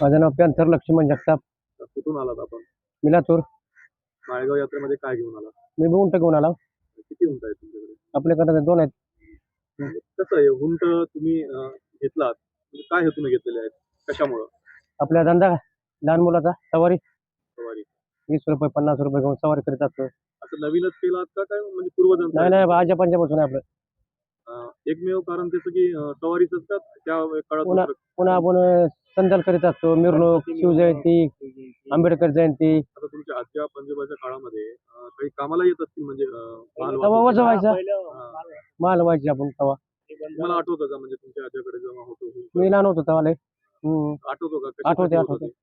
माझं नाव पॅन्थर लक्ष्मण जगताप. कुठून आलात आपण? मी लातूर माळेगाव यात्रेमध्ये काय घेऊन आला मी उंट घेऊन आला. किती हुंट आहे तुमच्याकडे? आपल्याकडे दोन आहेत. कसं आहे हुंट तुम्ही घेतलात. म्हणजे काय हेतून घेतलेले आहेत? कशामुळं? आपला धंदा लहान मुलाचा सवारी. सवारी. वीस रुपये पन्नास रुपये घेऊन सवारी करीत असतो. असं नवीनच केलात का काय? म्हणजे पूर्वजन नाही नाही आजा पंजापासून आहे आपलं. एकमेव कारण त्याचं की सवारीच का? त्या काळात पुन्हा आपण संदल करीत असतो. मिरवणूक शिवजयंती आंबेडकर जयंती. आता तुमच्या आजच्या पंजाबाच्या काळामध्ये अं, काही कामाला येत असतील म्हणजे अं, माल तवा वाहतूक. हा. माल व्हायची आपण तवा. तुम्हाला आठवतं का म्हणजे तुमच्या आज्याकडे जेव्हा होतो? मी लहान होतो तवा लय हम्म. आठवतो का? कशी आठवते आठवते. होती?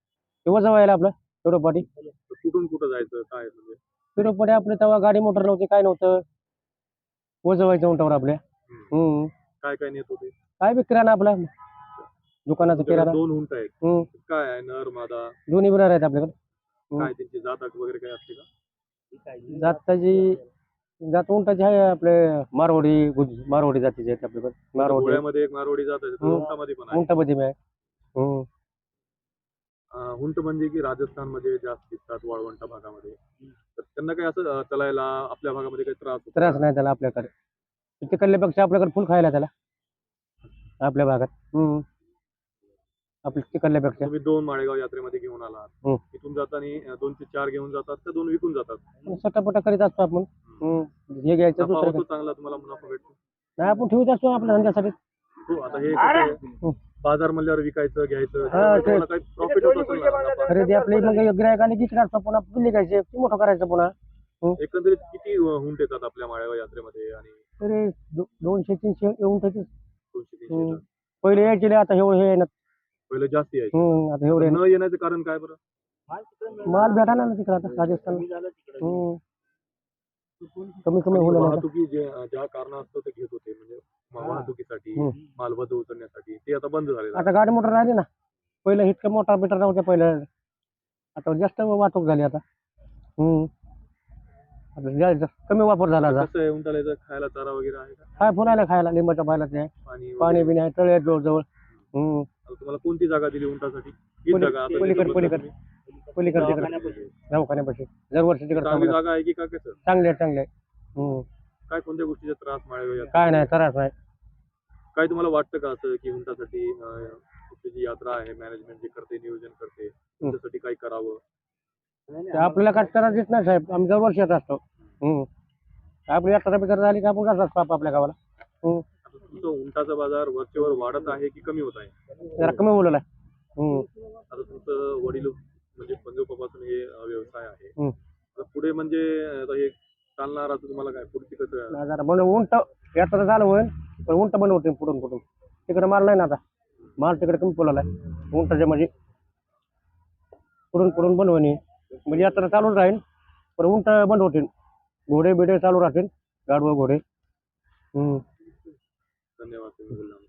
ते वजवायला आपलं तर कुठून कुठं जायचं काय म्हणजे? पाठी आपलं तेव्हा गाडी मोटर नव्हती काय नव्हतं. वजवायचं उंटावर आपल्या. हम्म. काय काय नेत होते? काय बी किराणा आपला. दुकानाचा किराणा दोन आहेत. हम्म. काय आहे? नर मादा? दोन्ही बिरार आहेत आपल्याकडे. काय त्यांची जात वगैरे काय असते का? जाताची जात उंटाची आहे आपले मारवाडी गुज मारवाडी जातीचे आहेत आपल्याकडे. मारवाडी. एक मारवाडी जात आहे हम्म. हुंटामध्ये पण आहे. उंटामध्ये आहे. हम्म. अं, हुंट म्हणजे की राजस्थानमध्ये जास्त दिसतात वाळवंट भागामध्ये. तर त्यांना काय असं अं, चालायला आपल्या भागामध्ये काही त्रास होतो त्रास? नाही त्याला आपल्याकडे. तिकडल्यापेक्षा आपल्याकडे फुल खायला त्याला. आपल्या भागात. हम्म. आपल्या तिकडल्यापेक्षा. तुम्ही दोन माळेगाव यात्रेमध्ये घेऊन आलात. हम्म. इथून जाताना दोन ते चार घेऊन जातात का दोन विकून जातात? सटापटा करीत असतो आपण. हम्म. हे घ्यायचं नफा दुसरं होतो चांगला तुम्हाला मुनाफा भेटतो. नाही आपण ठेवत असतो आपल्या धंद्यासाठी. हो आता हे कसं आहे, बाजार म्हणल्यावर विकायचं घ्यायचं हा, त्यामुळे ते- तुम्हाला काही प्रॉफिट होत असेल ना नफा. खरेदी आपली मग गिरायक आले की असतो पुन्हा बिल्ली घ्यायचे ते मोठं करायचं पुन्हा. एकंदरीत किती अं, हुंट येतात आपल्या माळेगाव यात्रेमध्ये आणि तरी दो- दोनशे तीनशे येऊन त्याचे दोनशे तीनशे हम्म. पहिले यायचे लय, आता एवढे हे ना पहिले जास्त यायचे हम्म, आता एवढे न येण्याचं कारण काय बरं माल भेटा ना तिकडे आता राजस्थान हम्म. कमी कमी आणि होऊ वाहतुकी जे ज्या कारणास्तव ते घेत होते म्हणजे मा- वाहतुकीसाठी हम्म. उचलण्यासाठी ते आता बंद झालेलं आहे. आता गाडी मोटर राहिली ना पहिलं इतकं मोटर बिटर नव्हत्या पहिलं आता जास्त वाहतूक झाली आता हम्म. आता जास्त कमी वापर झाला आता कसं आहे उंटाला याचं खायला चारा वगैरे आहे का काय फुलायला खायला लिंबाच्या पायला ते. पाणी पाणी वगैरे? बिणी आहे तळे हम्म. आता तुम्हाला कोणती जागा दिली उंटासाठी हीच पली- जागा आता पलीकडे- जिथं बसता पलीकडे. तुम्ही? पलीकडे तिकडे चांगली दवाखान्यापाशी दरवर्षी तिकडे जागा आहे की का कसं चांगले आहे चांगले आहे. हम्म. काय कोणत्या गोष्टीचा त्रास? काय नाही त्रास नाही काय तुम्हाला वाटतं का असं की उंटासाठी अं, तुमची जी यात्रा आहे मॅनेजमेंट जे करते नियोजन करते त्यासाठी काही करावं ते आपल्याला काय त्रास देत नाही साहेब आम्ही दरवर्षी येत असतो हम्म. आपली यात्रा झाली की आपण जात असतो आप- आपल्या गावाला हम्म. आता तुमचं उंटाचा बाजार वरचेवर वाढत आहे की कमी होत आहे? जरा कमी बोलवला हम्म. आता तुमचं वडील म्हणजे पंजोपासून हे अं, व्यवसाय आहे. हम्म. आता पुढे म्हणजे आता हे चालणार असं तुम्हाला काय? पुढची कसं जरा बंद उंट यात्रा झालं होईल पण उंट बंद होते पुढून पुढून. तिकडे माल नाही ना आता. माल तिकडे कमी पोलाला उंटाच्या म्हणजे पुढून पुढून बंद होणे. म्हणजे यात्रा चालूच राहील पण उंट बंद होतील. घोडे बिडे चालू राहतील गाडवं घोडे. हम्म. ధన్యవాదాలు.